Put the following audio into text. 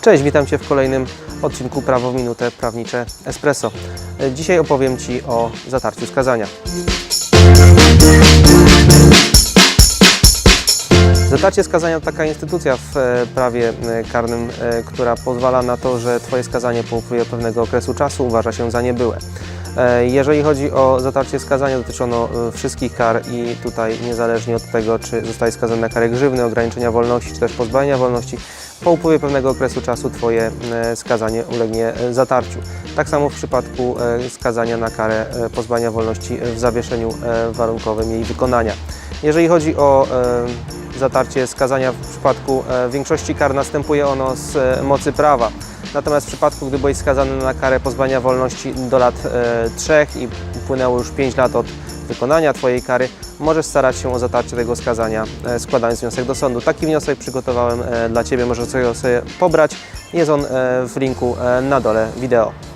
Cześć, witam Cię w kolejnym odcinku Prawo w Minutę Prawnicze Espresso. Dzisiaj opowiem Ci o zatarciu skazania. Zatarcie skazania to taka instytucja w e, prawie e, karnym, e, która pozwala na to, że Twoje skazanie po upływie pewnego okresu czasu uważa się za niebyłe. Jeżeli chodzi o zatarcie skazania, dotyczy ono e, wszystkich kar i tutaj niezależnie od tego, czy zostaje skazany na karę grzywny, ograniczenia wolności, czy też pozbawienia wolności, po upływie pewnego okresu czasu Twoje e, skazanie ulegnie e, zatarciu. Tak samo w przypadku e, skazania na karę pozbawienia wolności w zawieszeniu warunkowym jej wykonania. Jeżeli chodzi o zatarcie skazania w przypadku większości kar następuje ono z mocy prawa. Natomiast w przypadku, gdy byłeś skazany na karę pozbawienia wolności do lat e, 3 i upłynęło już 5 lat od wykonania Twojej kary, możesz starać się o zatarcie tego skazania, e, składając wniosek do sądu. Taki wniosek przygotowałem e, dla Ciebie, możesz sobie pobrać. Jest on e, w linku na dole wideo.